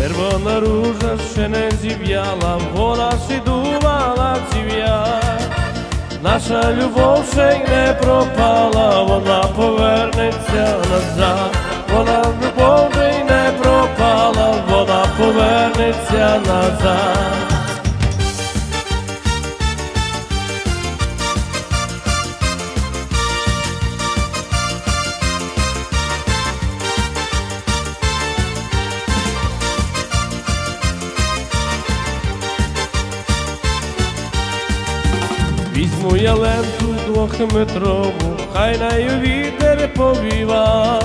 Червона ружа ще не зів'яла, вона сідувала ців'я. Наша любов ще й не пропала, вона повернеться назад, вона любов ще й не пропала, вона повернеться назад. Візьму я ленту двохметрову, хай нею вітер повіва,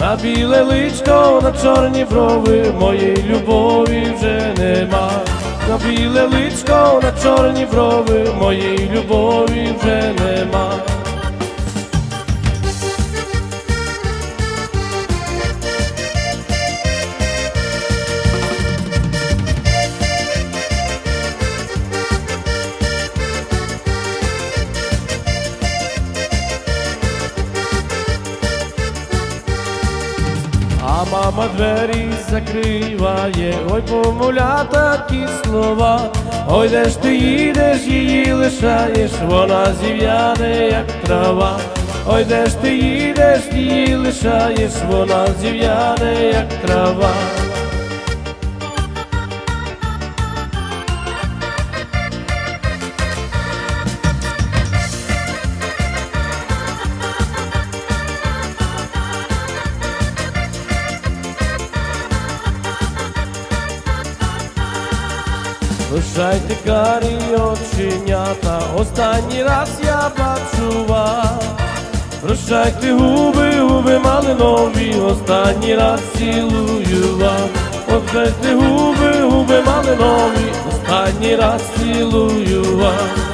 на біле личко, на чорні брови, моєї любові вже нема. На біле личко, на чорні брови, моєї любові вже нема. Мама двері закриває, ой, помовля такі слова. Ой, де ж ти їдеш, її лишаєш, вона зів'яне, як трава. Ой, де ж ти їдеш, її лишаєш, вона зів'яне, як трава. Лишайте карі оченята, останній раз я бачу вас. Прощайте губи, губи малинові, останній раз цілую вас. Прощайте губи, губи малинові, останній раз цілую вас.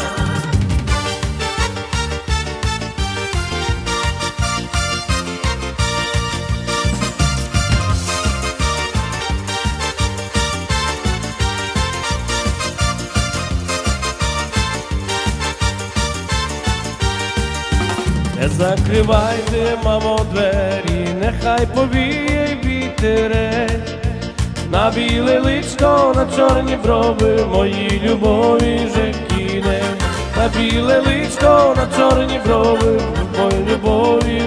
Закривайте, мамо, двері, нехай повіє вітерець. На біле личко, на чорні брови, мої любові вже кінець. На біле личко, на чорні брови, мої любові